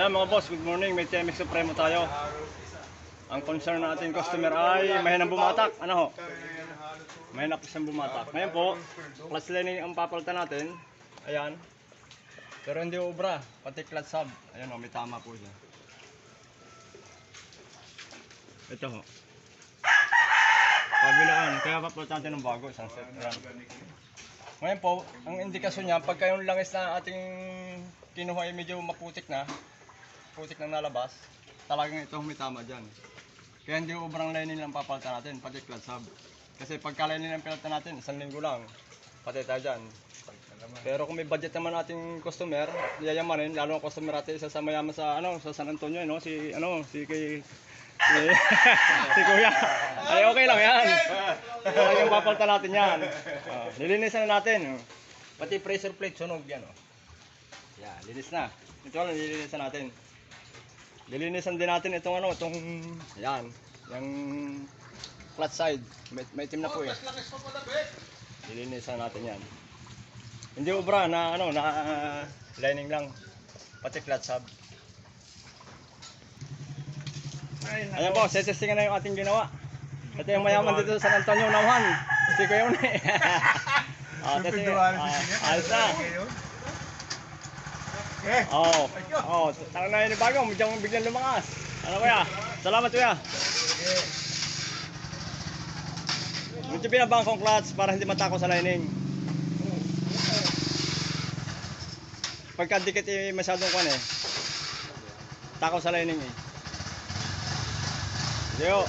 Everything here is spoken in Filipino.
Ayan mga boss, good morning. May TMX Supremo tayo. Ang concern natin customer ay mahinang bumatak. Ano ho? Mahina po siyang bumatak. Ngayon po, clutch lining ang papalitan natin. Ayan. Pero hindi ubra, pati clutch sub. Ayan o, may tama po siya. Ito ho. Kabilaan, kaya papalitan natin ng bago, isang set. Ayan. Ngayon po, ang indikasyon niya, pagka yung langis na ating kinuha ay medyo maputik na, putik na nalabas, talagang ito may tama dyan. Kaya hindi ubrang lining lang papalitan natin, pati clutch hub. Kasi pagka lining lang pinalitan natin, isang linggo lang, pati tayo dyan. Pero kung may budget naman ating customer, yayamanin, lalo ang customer natin, isa sa mayaman sa, ano, sa San Antonio, no? si, ano, si kay, si, si Kuya. Ay, okay lang yan. Talagang papalitan natin yan. Oh, nilinisan na natin. oh. Pati pressure plate, sunog yan. Oh. Yan, linis na. Ito lang, nilinisan natin. Lilinisan din natin itong ano, itong, yan, yung flat side. May, may itim na po eh. Lilinisan natin yan. Hindi ubra na ano, na ah, lining lang. Pati flat sub. Ayan po, setestingan na yung ating ginawa. Ito yung mayaman dito sa San Antonio, Nauhan. Si Kuya Uni. Ah, kasi, ah, ayos na. Oo. Oh, oh, tara na yun bago, medyo biglang lumangas. Ano kuya? Salamat kuya. Medyo binabang kong clutch para hindi matako sa lining. Pagka dikit eh, masyadong kwan eh. Tako sa lining eh. Yo.